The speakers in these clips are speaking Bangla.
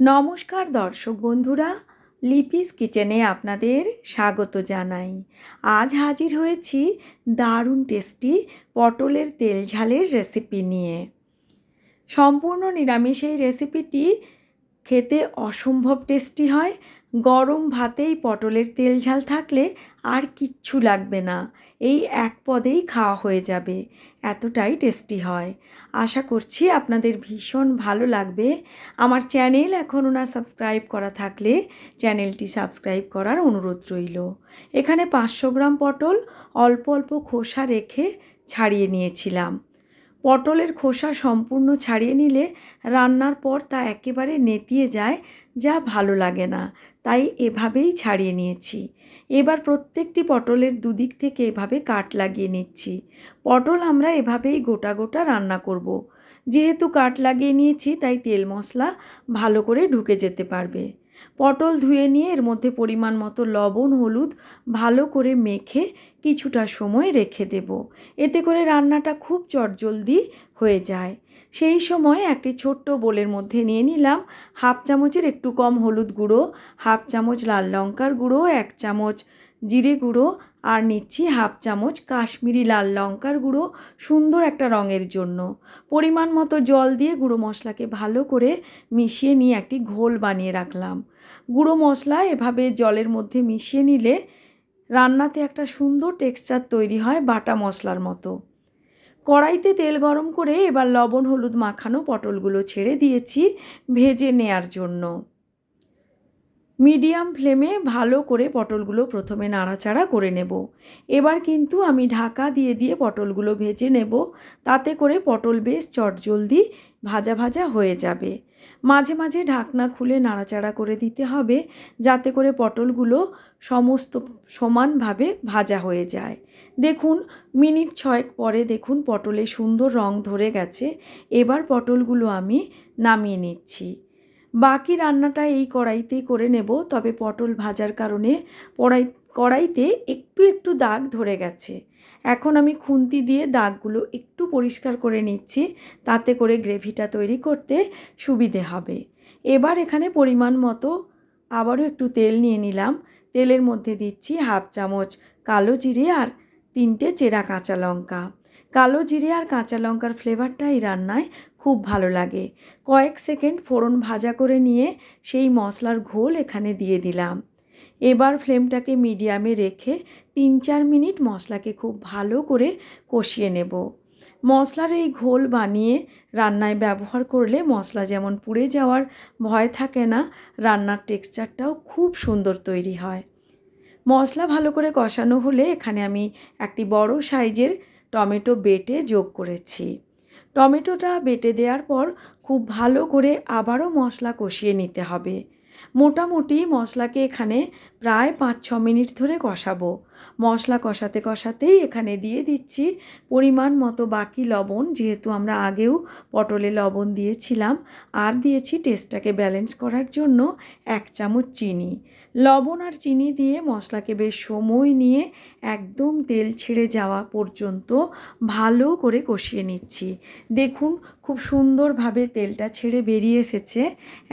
নমস্কার দর্শক বন্ধুরা, লিপিস কিচেনে আপনাদের স্বাগত জানাই। আজ হাজির হয়েছি দারুণ টেস্টি পটলের তেল ঝালের রেসিপি নিয়ে। সম্পূর্ণ নিরামিষ এই রেসিপিটি খেতে অসম্ভব টেস্টি হয় গরম ভাতেই পটলের তেল ঝাল থাকলে আর কিচ্ছু লাগবে না। এই এক পদেই খাওয়া হয়ে যাবে। এতটাই টেস্টি হয়। আশা করছি আপনাদের ভীষণ ভালো লাগবে। আমার চ্যানেল এখনও না সাবস্ক্রাইব করা থাকলে চ্যানেলটি সাবস্ক্রাইব করার অনুরোধ রইল। এখানে পাঁচশো গ্রাম পটল অল্প অল্প খোসা রেখে ছাড়িয়ে নিয়েছিলাম। পটলের খোসা সম্পূর্ণ ছাড়িয়ে নিলে রান্নার পর তা একেবারে নেতিয়ে যায়, যা ভালো লাগে না। তাই এভাবেই ছাড়িয়ে নিয়েছি। এবার প্রত্যেকটি পটলের দুদিক থেকে এভাবে কাট লাগিয়ে নিচ্ছি। পটল আমরা এভাবেই গোটা গোটা রান্না করব। যেহেতু কাট লাগিয়ে নিয়েছি, তাই তেল মশলা ভালো করে ঢুকে যেতে পারবে। পটল ধুয়ে নিয়ে এর মধ্যে পরিমাণ মতো লবণ, হলুদ ভালো করে মেখে কিছুটা সময় রেখে দেব। এতে করে রান্নাটা খুব চটজলদি হয়ে যায়। সেই সময় একটি ছোট্ট বোলের মধ্যে নিয়ে নিলাম হাফ চামচের একটু কম হলুদ গুঁড়ো, হাফ চামচ লাল লঙ্কার গুঁড়ো, এক চামচ জিরে গুঁড়ো আর নিচ্ছি হাফ চামচ কাশ্মীরি লাল লঙ্কার গুঁড়ো সুন্দর একটা রঙের জন্য। পরিমাণ মতো জল দিয়ে গুঁড়ো মশলাকে ভালো করে মিশিয়ে নিয়ে একটি ঘোল বানিয়ে রাখলাম। গুঁড়ো মশলা এভাবে জলের মধ্যে মিশিয়ে নিলে রান্নাতে একটা সুন্দর টেক্সচার তৈরি হয় বাটা মশলার মতো। কড়াইতে তেল গরম করে এবার লবণ হলুদ মাখানো পটলগুলো ছেড়ে দিয়েছি ভেজে নেয়ার জন্য। মিডিয়াম ফ্লেমে ভালো করে পটলগুলো প্রথমে নাড়াচাড়া করে নেব। এবার কিন্তু আমি ঢাকা দিয়ে দিয়ে পটলগুলো ভেজে নেব। তাতে করে পটল বেশ চটজলদি ভাজা ভাজা হয়ে যাবে। মাঝে মাঝে ঢাকনা খুলে নাড়াচাড়া করে দিতে হবে যাতে করে পটলগুলো সমস্ত সমানভাবে ভাজা হয়ে যায়। দেখুন, মিনিট ছয়েক পরে দেখুন পটলে সুন্দর রং ধরে গেছে। এবার পটলগুলো আমি নামিয়ে নিচ্ছি। বাকি রান্নাটা এই কড়াইতেই করে নেব, তবে পটল ভাজার কারণে কড়াই কড়াইতে একটু একটু দাগ ধরে গেছে। এখন আমি খুন্তি দিয়ে দাগগুলো একটু পরিষ্কার করে নিচ্ছি, তাতে করে গ্রেভিটা তৈরি করতে সুবিধে হবে। এবার এখানে পরিমাণ মতো আবারও একটু তেল নিয়ে নিলাম। তেলের মধ্যে দিচ্ছি হাফ চামচ কালো জিরে আর তিনটে চেরা কাঁচা লঙ্কা। কালো জিরে আর কাঁচা লঙ্কার ফ্লেভারটা এই রান্নায় খুব ভালো লাগে। কয়েক সেকেন্ড ফোড়ন ভাজা করে নিয়ে সেই মশলার ঘোল এখানে দিয়ে দিলাম। এবার ফ্লেমটাকে মিডিয়ামে রেখে তিন চার মিনিট মশলাকে খুব ভালো করে কষিয়ে নেব। মশলার এই ঘোল বানিয়ে রান্নায় ব্যবহার করলে মশলা যেমন পুড়ে যাওয়ার ভয় থাকে না, রান্নার টেক্সচারটাও খুব সুন্দর তৈরি হয়। মশলা ভালো করে কষানো হলে এখানে আমি একটি বড় সাইজের টমেটো বেটে যোগ করেছি। টমেটোটা বেটে দেওয়ার পর খুব ভালো করে আবারও মশলা কষিয়ে নিতে হবে। মোটামুটি মশলাকে এখানে প্রায় পাঁচ ছ মিনিট ধরে কষাবো। মশলা কষাতে কষাতেই এখানে দিয়ে দিচ্ছি পরিমাণ মতো বাকি লবণ, যেহেতু আমরা আগেও পটলে লবণ দিয়েছিলাম, আর দিয়েছি টেস্টটাকে ব্যালেন্স করার জন্য এক চামচ চিনি। লবণ আর চিনি দিয়ে মশলাকে বেশ সময় নিয়ে একদম তেল ছেড়ে যাওয়া পর্যন্ত ভালো করে কষিয়ে নিচ্ছি। দেখুন খুব সুন্দরভাবে তেলটা ছেড়ে বেরিয়ে এসেছে।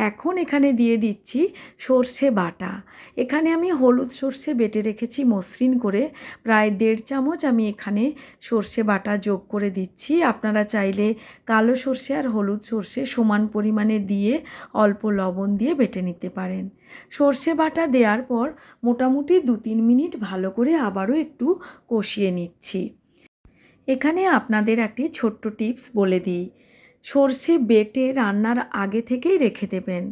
এখন এখানে দিয়ে দিচ্ছি সর্ষে বাটা। এখানে আমি হলুদ সর্ষে বেটে রেখেছি মসৃণ করে। প্রায় দেড় চামচ আমি এখানে সর্ষে বাটা যোগ করে দিচ্ছি। আপনারা চাইলে কালো সর্ষে আর হলুদ সর্ষে সমান পরিমাণে দিয়ে অল্প লবণ দিয়ে বেটে নিতে পারেন। সর্ষে বাটা দেওয়ার পর মোটামুটি দু তিন মিনিট ভালো করে আবারও একটু কষিয়ে নিচ্ছি। এখানে আপনাদের একটি ছোট্ট টিপস বলে দিই। সর্ষে বেটে রান্নার আগে থেকেই রেখে দেবেন।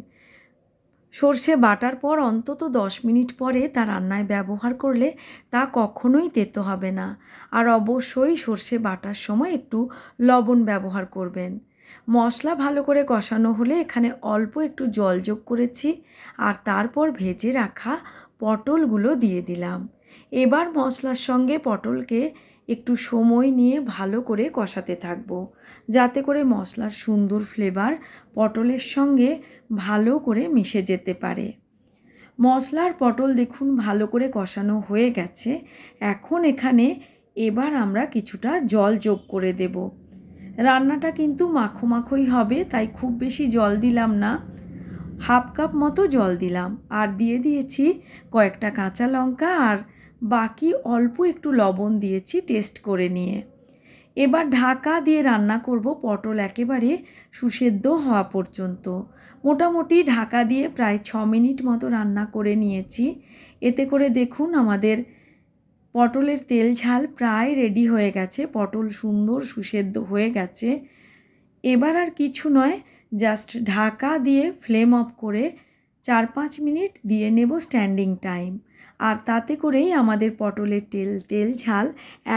সর্ষে বাটার পর অন্তত দশ মিনিট পরে তা রান্নায় ব্যবহার করলে তা কখনোই তেতো হবে না। আর অবশ্যই সর্ষে বাটার সময় একটু লবণ ব্যবহার করবেন। মশলা ভালো করে কষানো হলে এখানে অল্প একটু জল যোগ করেছি। আর তারপর ভেজে রাখা পটলগুলো দিয়ে দিলাম। এবার মশলার সঙ্গে পটলকে একটু সময় নিয়ে ভালো করে কষাতে থাকব, যাতে করে মশলার সুন্দর ফ্লেভার পটলের সঙ্গে ভালো করে মিশে যেতে পারে। মশলার পটল দেখুন ভালো করে কষানো হয়ে গেছে, এখন এখানে এবার আমরা কিছুটা জল যোগ করে দেব। রান্নাটা কিন্তু মাখো মাখোই হবে, তাই খুব বেশি জল দিলাম না। হাফ কাপ মতো জল দিলাম, আর দিয়ে দিয়েছি কয়েকটা কাঁচা লঙ্কা আর বাকি অল্প একটু লবণ দিয়েছি টেস্ট করে নিয়ে। এবার ঢাকা দিয়ে রান্না করব পটল একেবারে সুসেদ্ধ হওয়া পর্যন্ত। মোটামুটি ঢাকা দিয়ে প্রায় ছ মিনিট মতো রান্না করে নিয়েছি। এতে করে দেখুন আমাদের পটলের তেল ঝাল প্রায় রেডি হয়ে গেছে, পটল সুন্দর সুসেদ্ধ হয়ে গেছে। এবার আর কিছু নয়, জাস্ট ঢাকা দিয়ে ফ্লেম অফ করে চার পাঁচ মিনিট দিয়ে নেব স্ট্যান্ডিং টাইম। আর তাতে করেই আমাদের পটলের তেল তেল ঝাল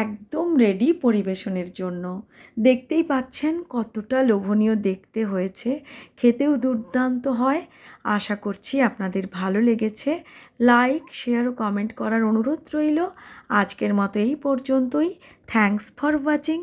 একদম রেডি পরিবেশনের জন্য। দেখতেই পাচ্ছেন কতটা লোভনীয় দেখতে হয়েছে। খেতেও দুর্দান্ত হয়। আশা করছি আপনাদের ভালো লেগেছে। লাইক, শেয়ার ও কমেন্ট করার অনুরোধ রইল। আজকের মতো এই পর্যন্তই। Thanks for watching